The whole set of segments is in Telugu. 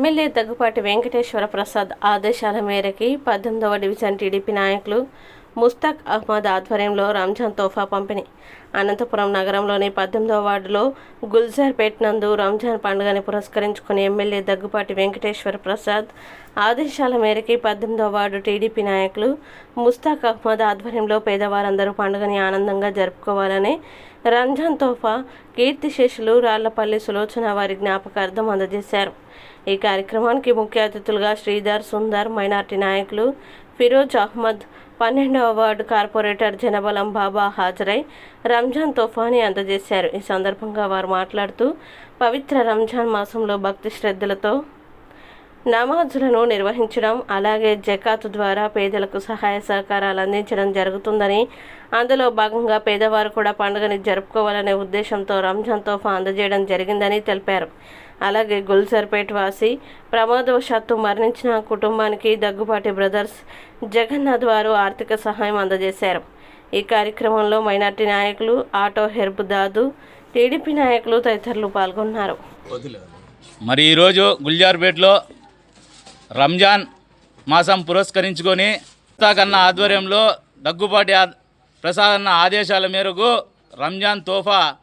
ఎమ్మెల్యే దగ్గుపాటి వెంకటేశ్వర ప్రసాద్ ఆదేశాల మేరకి పద్దెనిమిదవ డివిజన్ టీడీపీ నాయకులు ముస్తాక్ అహ్మద్ ఆధ్వర్యంలో రంజాన్ తోఫా పంపిణీ. అనంతపురం నగరంలోని పద్దెనిమిదవ వార్డులో గుల్జార్పేట్ నందు రంజాన్ పండుగని పురస్కరించుకుని ఎమ్మెల్యే దగ్గుపాటి వెంకటేశ్వర ప్రసాద్ ఆదేశాల మేరకి పద్దెనిమిదవ వార్డు టీడీపీ నాయకులు ముస్తాక్ అహ్మద్ ఆధ్వర్యంలో పేదవారందరూ పండుగని ఆనందంగా జరుపుకోవాలని రంజాన్ తోఫా కీర్తిశేషులు రాళ్ళపల్లి సులోచన వారి జ్ఞాపకార్థం అందజేశారు. ఈ కార్యక్రమానికి ముఖ్య అతిథులుగా శ్రీధర్ సుందర్ మైనార్టీ నాయకులు ఫిరోజ్ అహ్మద్ పన్నెండవ వార్డు కార్పొరేటర్ జనబలం బాబా హాజరై రంజాన్ తోఫాని అందజేశారు. ఈ సందర్భంగా వారు మాట్లాడుతూ పవిత్ర రంజాన్ మాసంలో భక్తి శ్రద్ధలతో నమాజులను నిర్వహించడం అలాగే జకాత్ ద్వారా పేదలకు సహాయ సహకారాలు అందించడం జరుగుతుందని అందులో భాగంగా పేదవారు కూడా పండుగని జరుపుకోవాలనే ఉద్దేశంతో రంజాన్ తోఫా అందజేయడం జరిగిందని తెలిపారు. అలాగే గుల్జర్పేట్ వాసి ప్రమాదవశాత్తు మరణించిన కుటుంబానికి దగ్గుబాటి బ్రదర్స్ జగన్నాథ్ వారు ఆర్థిక సహాయం అందజేశారు. ఈ కార్యక్రమంలో మైనార్టీ నాయకులు ఆటో హెర్బ్ దాదు టీడీపీ నాయకులు తదితరులు పాల్గొన్నారు. మరి ఈరోజు గుల్జార్పేట్లో రంజాన్ మాసం పురస్కరించుకొని కన్న ఆధ్వర్యంలో దగ్గుబాటి ఆ- ప్రసాద్ అన్న ఆదేశాల మేరకు రంజాన్ తోఫా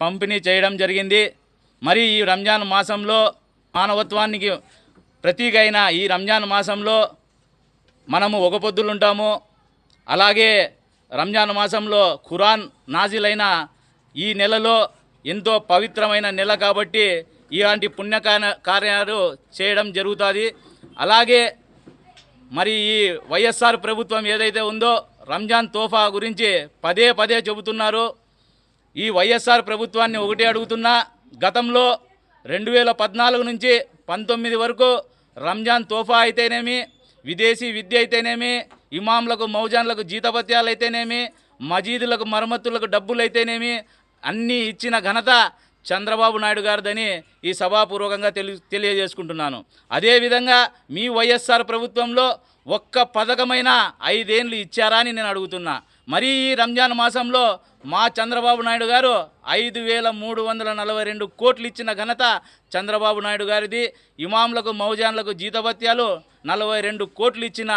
పంపిణీ చేయడం జరిగింది. మరి ఈ రంజాన్ మాసంలో మానవత్వానికి ప్రతీక అయిన ఈ రంజాన్ మాసంలో మనము ఒక పొద్దులుంటాము. అలాగే రంజాన్ మాసంలో ఖురాన్ నాజిలైన ఈ నెలలో ఎంతో పవిత్రమైన నెల కాబట్టి ఇలాంటి పుణ్య కార్య- కార్యాలు చేయడం జరుగుతుంది. అలాగే మరి ఈ వైఎస్ఆర్ ప్రభుత్వం ఏదైతే ఉందో రంజాన్ తోఫా గురించి పదే పదే చెబుతున్నారు. ఈ వైఎస్ఆర్ ప్రభుత్వాన్ని ఒకటే అడుగుతున్నా గతంలో రెండు వేల పద్నాలుగు నుంచి పంతొమ్మిది వరకు రంజాన్ తోఫా అయితేనేమి విదేశీ విద్య అయితేనేమి ఇమాంలకు మౌజాన్లకు జీతభత్యాలు అయితేనేమి మజీదులకు మరమ్మతులకు డబ్బులు అయితేనేమి అన్నీ ఇచ్చిన ఘనత చంద్రబాబు నాయుడు గారిదని ఈ సభాపూర్వకంగా తెలి తెలియజేసుకుంటున్నాను. అదేవిధంగా మీ వైఎస్ఆర్ ప్రభుత్వంలో ఒక్క పథకమైన ఐదేండ్లు ఇచ్చారా అని నేను అడుగుతున్నా. మరి ఈ రంజాన్ మాసంలో మా చంద్రబాబు నాయుడు గారు ఐదు వేల మూడు వందల నలభై రెండు కోట్లు ఇచ్చిన ఘనత చంద్రబాబు నాయుడు గారిది. ఇమాంలకు మౌజాన్లకు జీతభత్యాలు నలభై రెండు కోట్లు ఇచ్చిన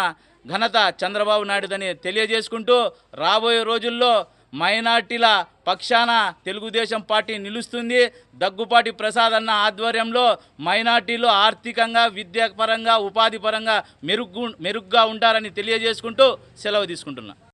ఘనత చంద్రబాబు నాయుడుదని తెలియజేసుకుంటూ రాబోయే రోజుల్లో మైనార్టీల పక్షాన తెలుగుదేశం పార్టీ నిలుస్తుంది. దగ్గుపాటి ప్రసాద్ అన్న ఆధ్వర్యంలో మైనార్టీలు ఆర్థికంగా విద్యాపరంగా ఉపాధి పరంగా మెరుగ్గు మెరుగ్గా ఉంటారని తెలియజేసుకుంటూ సెలవు తీసుకుంటున్నా.